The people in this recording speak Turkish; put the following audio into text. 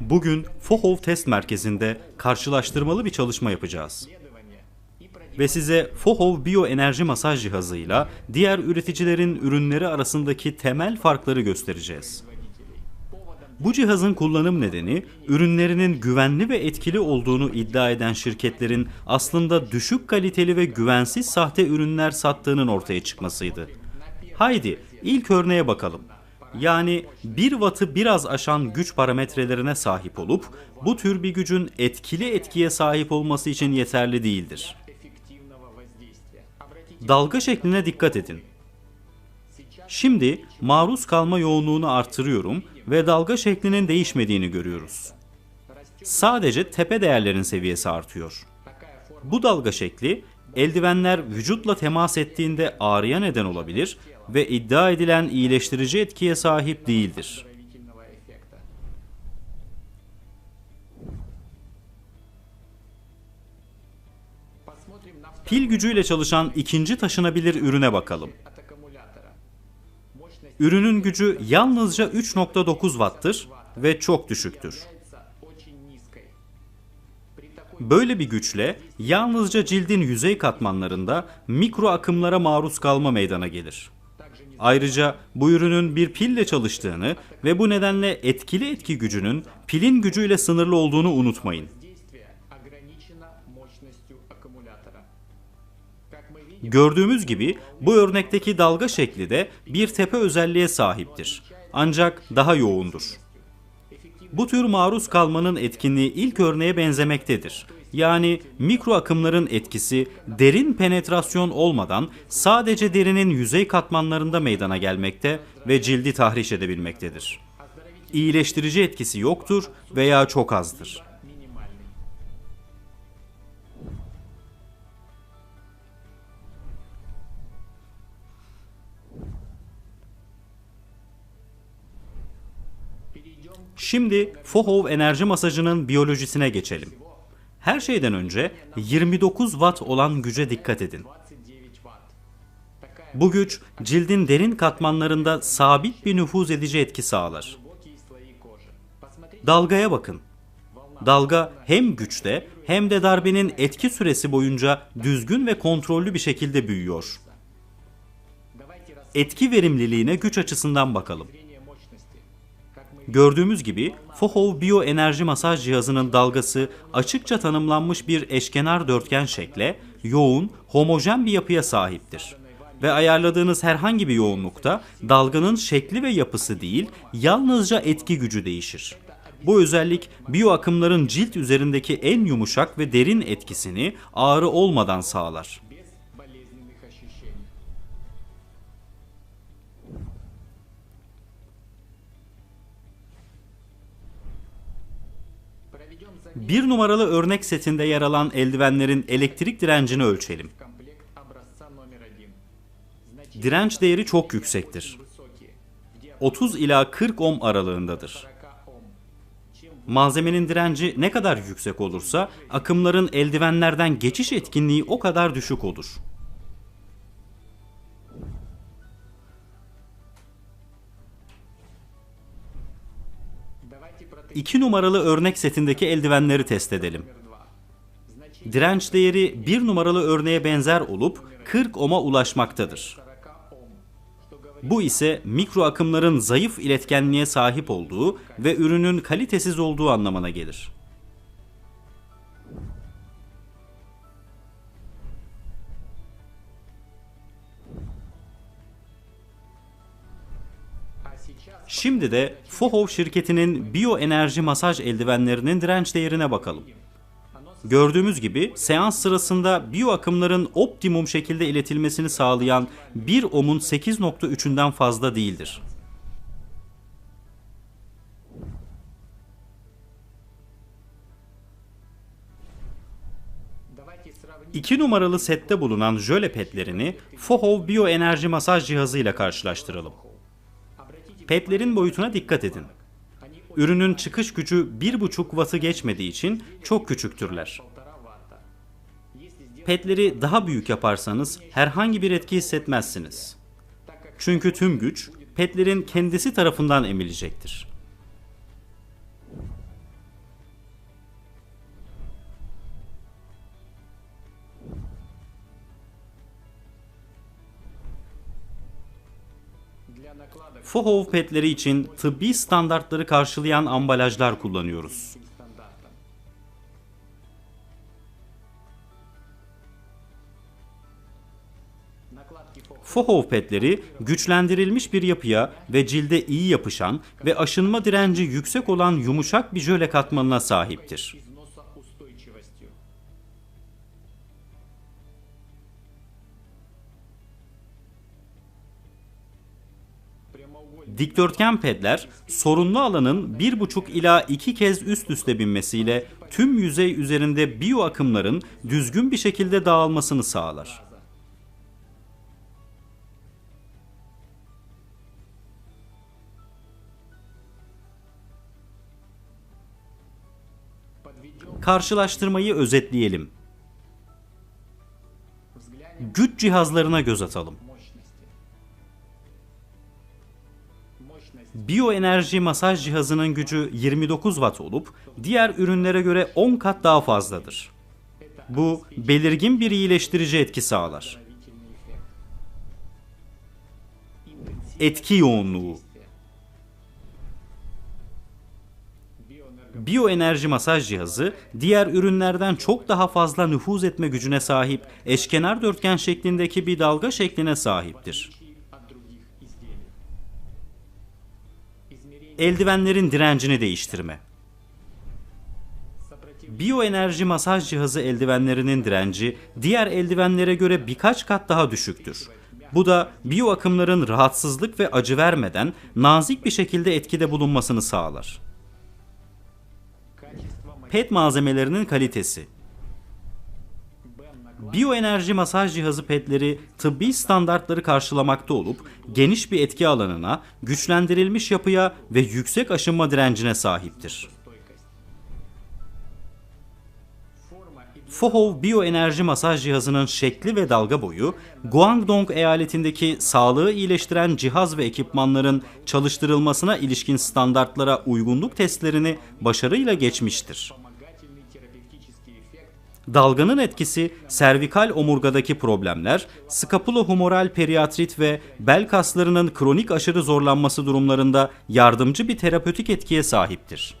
Bugün Fohov Test Merkezi'nde karşılaştırmalı bir çalışma yapacağız. Ve size Fohov Bioenerji Masaj cihazıyla diğer üreticilerin ürünleri arasındaki temel farkları göstereceğiz. Bu cihazın kullanım nedeni ürünlerinin güvenli ve etkili olduğunu iddia eden şirketlerin aslında düşük kaliteli ve güvensiz sahte ürünler sattığının ortaya çıkmasıydı. Haydi ilk örneğe bakalım. Yani 1 wattı biraz aşan güç parametrelerine sahip olup bu tür bir gücün etkili etkiye sahip olması için yeterli değildir. Dalga şekline dikkat edin. Şimdi maruz kalma yoğunluğunu artırıyorum ve dalga şeklinin değişmediğini görüyoruz. Sadece tepe değerlerin seviyesi artıyor. Bu dalga şekli eldivenler vücutla temas ettiğinde ağrıya neden olabilir ve iddia edilen iyileştirici etkiye sahip değildir. Pil gücüyle çalışan ikinci taşınabilir ürüne bakalım. Ürünün gücü yalnızca 3.9 watt'tır ve çok düşüktür. Böyle bir güçle yalnızca cildin yüzey katmanlarında mikro akımlara maruz kalma meydana gelir. Ayrıca bu ürünün bir pille çalıştığını ve bu nedenle etkili etki gücünün pilin gücüyle sınırlı olduğunu unutmayın. Gördüğümüz gibi bu örnekteki dalga şekli de bir tepe özelliğe sahiptir. Ancak daha yoğundur. Bu tür maruz kalmanın etkinliği ilk örneğe benzemektedir. Yani mikro akımların etkisi derin penetrasyon olmadan sadece derinin yüzey katmanlarında meydana gelmekte ve cildi tahriş edebilmektedir. İyileştirici etkisi yoktur veya çok azdır. Şimdi Fohov enerji masajının biyolojisine geçelim. Her şeyden önce 29 watt olan güce dikkat edin. Bu güç cildin derin katmanlarında sabit bir nüfuz edici etki sağlar. Dalgaya bakın. Dalga hem güçte hem de darbenin etki süresi boyunca düzgün ve kontrollü bir şekilde büyüyor. Etki verimliliğine güç açısından bakalım. Gördüğümüz gibi Fohov Bioenerji Masaj Cihazı'nın dalgası açıkça tanımlanmış bir eşkenar dörtgen şekle, yoğun, homojen bir yapıya sahiptir. Ve ayarladığınız herhangi bir yoğunlukta dalganın şekli ve yapısı değil, yalnızca etki gücü değişir. Bu özellik biyo akımların cilt üzerindeki en yumuşak ve derin etkisini ağrı olmadan sağlar. Bir numaralı örnek setinde yer alan eldivenlerin elektrik direncini ölçelim. Direnç değeri çok yüksektir. 30 ila 40 ohm aralığındadır. Malzemenin direnci ne kadar yüksek olursa akımların eldivenlerden geçiş etkinliği o kadar düşük olur. 2 numaralı örnek setindeki eldivenleri test edelim. Direnç değeri 1 numaralı örneğe benzer olup 40 ohm'a ulaşmaktadır. Bu ise mikro akımların zayıf iletkenliğe sahip olduğu ve ürünün kalitesiz olduğu anlamına gelir. Şimdi de Fohov şirketinin biyoenerji masaj eldivenlerinin direnç değerine bakalım. Gördüğümüz gibi seans sırasında biyo akımların optimum şekilde iletilmesini sağlayan 1 ohm'un 8.3'ünden fazla değildir. İki numaralı sette bulunan jöle petlerini Fohov biyoenerji masaj cihazıyla karşılaştıralım. Petlerin boyutuna dikkat edin. Ürünün çıkış gücü 1,5 wattı geçmediği için çok küçüktürler. Petleri daha büyük yaparsanız herhangi bir etki hissetmezsiniz. Çünkü tüm güç petlerin kendisi tarafından emilecektir. FOHOV petleri için tıbbi standartları karşılayan ambalajlar kullanıyoruz. FOHOV petleri güçlendirilmiş bir yapıya ve cilde iyi yapışan ve aşınma direnci yüksek olan yumuşak bir jöle katmanına sahiptir. Dikdörtgen pedler sorunlu alanın 1,5 ila 2 kez üst üste binmesiyle tüm yüzey üzerinde biyo akımların düzgün bir şekilde dağılmasını sağlar. Karşılaştırmayı özetleyelim. Güç cihazlarına göz atalım. biyoenerji masaj cihazının gücü 29 watt olup diğer ürünlere göre 10 kat daha fazladır. Bu belirgin bir iyileştirici etki sağlar. Etki yoğunluğu biyoenerji masaj cihazı diğer ürünlerden çok daha fazla nüfuz etme gücüne sahip eşkenar dörtgen şeklindeki bir dalga şekline sahiptir. eldivenlerin direncini değiştirme. Biyoenerji masaj cihazı eldivenlerinin direnci diğer eldivenlere göre birkaç kat daha düşüktür. Bu da biyo akımların rahatsızlık ve acı vermeden nazik bir şekilde etkide bulunmasını sağlar. PET malzemelerinin kalitesi biyoenerji masaj cihazı petleri tıbbi standartları karşılamakta olup geniş bir etki alanına, güçlendirilmiş yapıya ve yüksek aşınma direncine sahiptir. Fohov biyoenerji masaj cihazının şekli ve dalga boyu, Guangdong eyaletindeki sağlığı iyileştiren cihaz ve ekipmanların çalıştırılmasına ilişkin standartlara uygunluk testlerini başarıyla geçmiştir. Dalganın etkisi servikal omurgadaki problemler, skapulohumoral periatrit ve bel kaslarının kronik aşırı zorlanması durumlarında yardımcı bir terapötik etkiye sahiptir.